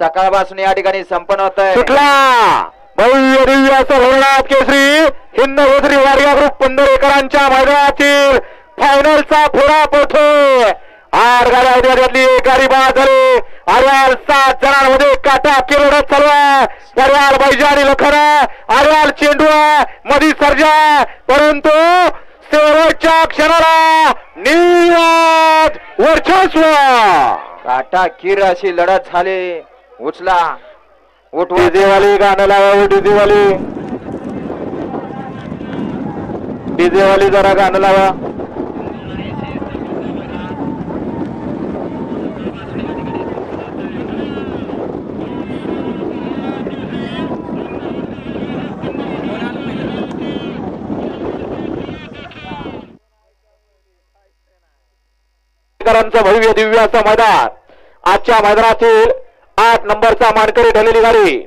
सकाळपासून या ठिकाणी संपन्न होत आहे केसरी हिंद गोत्री वारिया ग्रुप पंधरेकरांच्या मैदानातील फायनलचा फेरा पोथोय आठ गाड्या उद्यातली एक गाडी बाद झाली. आर्याल सात जणांमध्ये काटा किरडत चालू आहे पर्याल बैजा आणि लखरा आर्याल चेंडू आहे मधी सर्जा. परंतु शेवटच्या क्षणाला निर्यात वर्चस्व. काटा किर अशी लढत झाली. उचला. उठवा. डीजेवाली गाणं लावा डीजेवाली डीजेवाली जरा गाणं लावा. भव्य दिव्य असं मैदान आजच्या मैदानातील आठ नंबरचा मानकरी ठरलेली गाडी.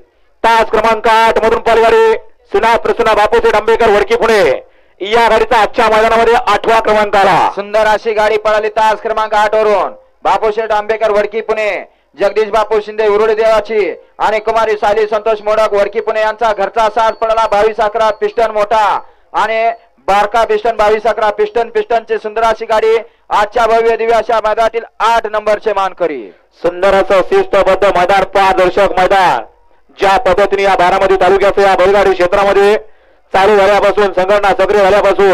तास क्रमांक आठ मधून पालगाडी सुना प्रसुना बापूचे आंबेकर वडकी पुणे. या गाडीचा आजच्या मैदानामध्ये आठवा क्रमांक आला. सुंदर अशी गाडी पळाली तास क्रमांक आठ वरून. बापूशेठ आंबेकर वडकी पुणे. जगदीश बापू शिंदे उरुडी देवाची. आणि कुमारी साली संतोष मोडक वडकी पुणे यांचा घरचा साथ पडला बावीस अकरा पिस्टन मोठा. आणि बारका पिस्टन बावीस अकरा पिस्टन पिस्टनची सुंदर अशी गाडी. आजच्या भव्य दिव्याच्या अशा मैदानातील आठ नंबरचे मानकरी. सुंदर असं शिस्तबद्ध मैदान पारदर्शक मैदान. ज्या पद्धतीने या बारामती तालुक्याचं या बैलगाडी क्षेत्रामध्ये चालू झाल्यापासून संघटना सक्रिय झाल्यापासून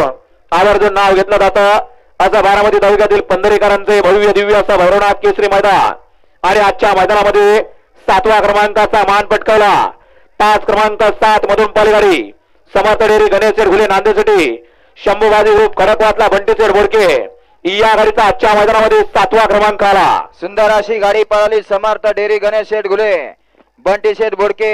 आवर्जून नाव घेतलं जातं. असं बारामती तालुक्यातील पंधरेकरांचे भव्य दिव्य असं भैरवनाथ केसरी मैदान. आणि आजच्या मैदानामध्ये सातव्या क्रमांकाचा मान पटकावला. पाच क्रमांक सात मधून पालगाडी. समर्थ डेअरी गणेश घुले नांदेसाठी शंभूबाजी ग्रुप खडकवातला बंटीचेड बोडके. या गाडीचा आजच्या मैदानामध्ये सातवा क्रमांक आला. सुंदर अशी गाडी पळाली समर्थ डेरी गणेश शेठ घुले. बंटी शेठ बोडके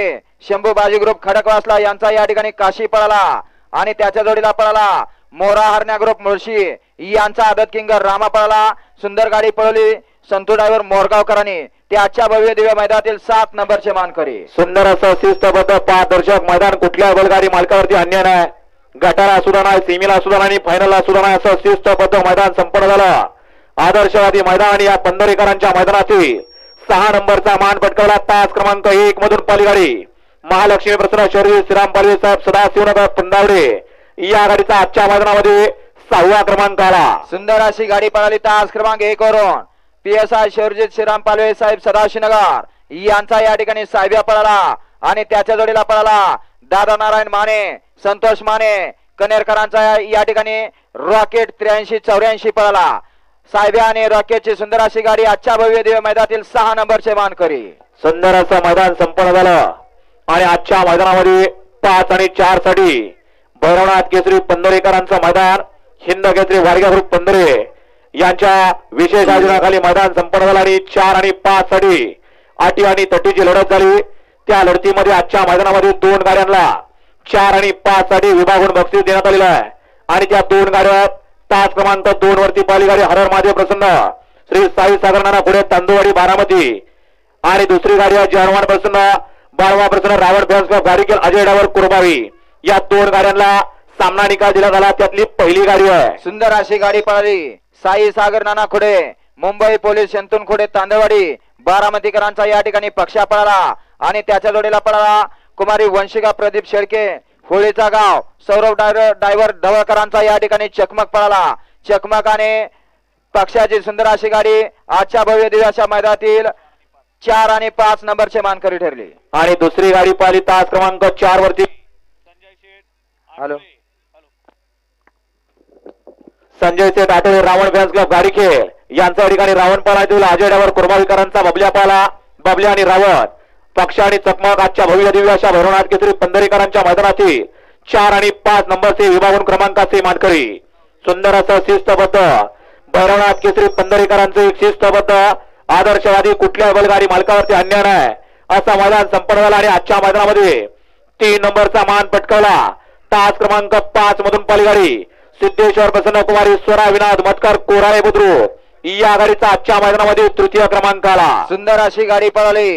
शंभू बाजी ग्रुप खडकवासला यांचा या ठिकाणी काशी पळाला आणि त्याच्या जोडीला पळाला. मोरा हरण्या ग्रुप मुळशी यांचा आदत किंगर रामा पळाला. सुंदर गाडी पळवली संतू ड्रायव्हर मोरगावकरांनी. ते आजच्या भव्य दिव्य मैदानातील सात नंबरचे मानकरी. सुंदर असं शिस्तबद्ध पारदर्शक मैदान कुठल्या बैलगाडी मालकावरती अन्याय नाही. गटाला सुद्धा नाही सीमेला सुद्धा नाही फायनलला सुद्धा नाही असं शिस्तबद्ध मैदान संपन्न झालं. आदर्शवादी मैदान आणि या पंधरेकरांच्या मैदानातील सहा नंबरचा मान पटकावला तास क्रमांक एक मधून पालीगाडी. महालक्ष्मी प्रसन्न शौर्य श्रीराम पालवे साहेब सदाशिवनगर पंदावडे. या गाडीचा आजच्या मैदानामध्ये सहावा क्रमांक आला. सुंदर अशी गाडी पळाली तास क्रमांक एक वरून. P S I Shivjit Shriram Palve साहेब सदाशिवनगर. यांचा या ठिकाणी साहेब्या पळाला आणि त्याच्या जोडीला पळाला. दादा नारायण माने संतोष माने कनेरकरांचा या- ठिकाणी रॉकेट त्र्याऐंशी चौऱ्याऐंशी पळाला. साहेब्या आणि रॉकेटची सुंदर अशी गाडी आजच्या भव्य दिव्य मैदानातील सहा नंबरचे मानकरी. सुंदर असं मैदान संपन्न झालं. आणि आजच्या मैदानामध्ये पाच आणि चारसाठी भैरवनाथ केसरी पंधरेकरांचं मैदान हिंद केसरी वाडगा ग्रुप पंधरे यांच्या विशेष आयोजनाखाली मैदान संपन्न झालं आणि चार आणि पाच साठी आटी आणि तटीची लढत झाली. त्या लढतीमध्ये आजच्या मैदानामध्ये दोन गाड्यांना चार आणि पाच साठी विभागून बक्षीस देण्यात आलेलं आहे. आणि त्या दोन गाड्या तास क्रमांक दोन वरती पहिली गाडी हरर महादेव प्रसन्न. श्री साई सागर पुढे तांदूळवाडी बारामती. आणि दुसरी गाडी आहे जर्मन प्रसन्न. बाळवा प्रसन्न रावण फॅन्स क्लब गाडी केल अजय डावर कुरबावी. या दोन गाड्यांना सामना निकाल दिला झाला त्यातली पहिली गाडी आहे. सुंदर अशी गाडी पळाली. साई सागर नाना खुडे मुंबई पोलीस शंतून खुडे तांदवाडी बारामतीकरांचा या ठिकाणी पक्षा पळाला आणि त्याच्या जोडीला पळाला कुमारी वंशिका प्रदीप शेळके होळीचा गाव सौरभ डायव्हर ढवळकरांचा या ठिकाणी चकमक पळाला. चकमकाने पक्षाची सुंदर अशी गाडी आजच्या भव्य दिवसाच्या मैदानातील चार आणि पाच नंबरचे मानकरी ठरली. आणि दुसरी गाडी पाहिली तास क्रमांक चार वरती. हॅलो. संजय सेठ आठवडे रावण फॅन्स क्लब गाडी खेळ. यांचा या ठिकाणी रावण पाला दिला अजय डावर बबल्या पाला बबल्या आणि रावण. पक्ष आणि चकमक आजच्या भव्य दिव्य अशा भैरवनाथ केसरी पंधरेकरांच्या मैदानातील चार आणि पाच नंबरचे विभागून क्रमांकाचे मानकरी. सुंदर असं शिस्तबद्ध. भैरवनाथ केसरी पंधरेकरांचे एक शिस्तबद्ध. आदर्शवादी कुठल्या बैलगाडी मालकावरती अन्याय नाही. असा मैदान संपन्न झाला आणि आजच्या मैदानामध्ये तीन नंबरचा मान पटकावला. तास क्रमांक पाच मधून पालगाडी सिद्धेश्वर प्रसन्न कुमारी स्वरा विनाद मटकर कोराळे बुद्रुक. या गाडीचा आजच्या मैदानामध्ये तृतीय क्रमांक आला. सुंदर अशी गाडी पळाली.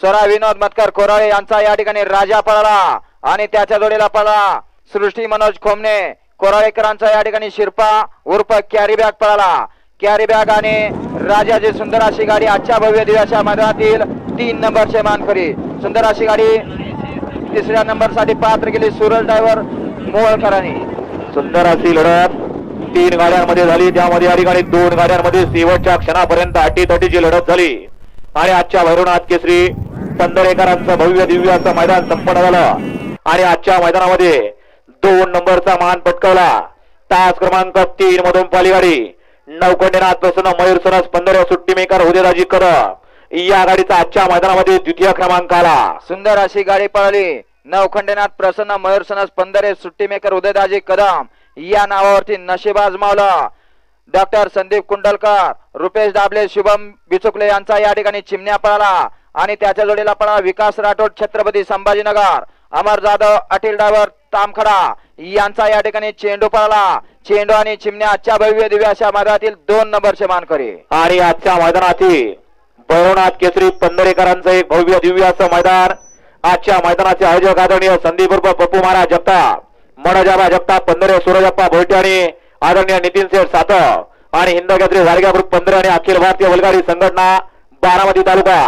स्वरा विनोद मटकर कोराळे यांचा या ठिकाणी राजा पळाला. आणि त्याच्या जोडीला पळाला सृष्टी मनोज खोमने कोराळेकरांचा या ठिकाणी शिरपा उर्फ कॅरी बॅग पळाला. कॅरी बॅग आणि राजाची सुंदर अशी गाडी आजच्या भव्य दिवसाच्या मैदानातील तीन नंबरचे मानकरी. सुंदर अशी गाडी तिसऱ्या नंबरसाठी पात्र केली सुरज ड्रायव्हर मोहळकरांनी. सुंदर अशी लढत तीन गाड्यांमध्ये झाली. त्यामध्ये या ठिकाणी दोन गाड्यांमध्ये शेवटच्या क्षणापर्यंत अटीतटीची लढत झाली. आणि आजच्या भैरवनाथ केसरी पंधरेकरांचं भव्य दिव्य असं मैदान संपन्न झालं. आणि आजच्या मैदानामध्ये दोन नंबरचा मान पटकावला. तास क्रमांक तीन मधून पालीगाडी नवकंडेनाथ प्रसन्न मयूर सरस पंधरा सुट्टी मेकर कर या गाडीचा आजच्या मैदानामध्ये द्वितीय क्रमांक आला. सुंदर अशी गाडी पळाली. नवखंडेनाथ प्रसन्न मयूर सनस पंधरे सुट्टीमेकर उदयदाजी कदम या नावावरती नशीब मावला डॉक्टर संदीप कुंडलकर रुपेश दाबले शुभम बिचुकले यांचा या ठिकाणी चिमण्या पळाला. आणि त्याच्या जोडीला पळाला विकास राठोड छत्रपती संभाजीनगर. अमर जाधव अटील डायव्हर तामखडा यांचा या ठिकाणी चेंडू पळाला. चेंडू आणि चिमण्या आजच्या भव्य दिव्य अशा मैदानातील दोन नंबरचे मानकरी. आणि आजच्या मैदानातील भैरवनाथ केसरी पंधरेकरांचं एक भव्य दिव्य असं मैदान. आजच्या मैदानाचे आयोजक आदरणीय संदीप उर्फ पप्पू महाराज जगताप मनोजाबा जगताप पंधरे सूरजप्पा भोईटे आणि आदरणीय नितीन सेठ सातव आणि हिंद केसरी झाडग्या ग्रुप पंधरे आणि अखिल भारतीय वलगाडी संघटना बारामती तालुका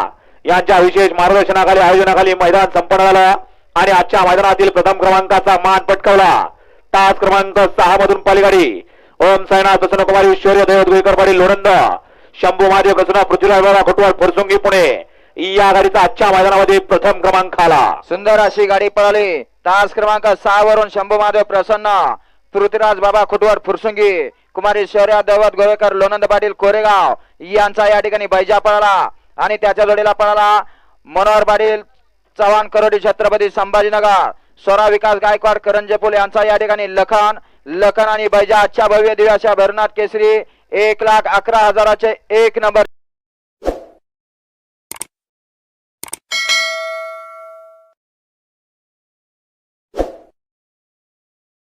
यांच्या विशेष मार्गदर्शनाखाली आयोजनाखाली मैदान संपन्न झालं आणि आजच्या मैदानातील प्रथम क्रमांकाचा मान पटकावला. तास क्रमांक सहा मधून पालिगाडी. ओम साईनाथ प्रसन्नकुमारी ईश्वर्य दैवत गुईकर पाटील लोणंद शंभू महादेव कसना पृथ्वीराज बाबा खोटवाड फुरसुंगी पुणे. या गाडीचा आजच्या मैदानामध्ये प्रथम क्रमांक आला. सुंदर अशी गाडी पळाली. तास क्रमांक सहा वरून शंभू महादेव प्रसन्न. पृथ्वीराज बाबा खुटवर फुरसुंगी. कुमारी शौर्या दैवत गोवेकर लोनंद पाटील कोरेगाव यांचा या ठिकाणी बैजा पळाला. आणि त्याच्या जोडीला पळाला मनोहर पाटील चव्हाण करोडी छत्रपती संभाजीनगर स्वरा विकास गायकवाड करंजेपूल यांचा या ठिकाणी लखन. लखन आणि बैजा आजच्या भव्य दिव्याच्या भरनाथ केसरी एक लाख अकरा हजाराचे एक नंबर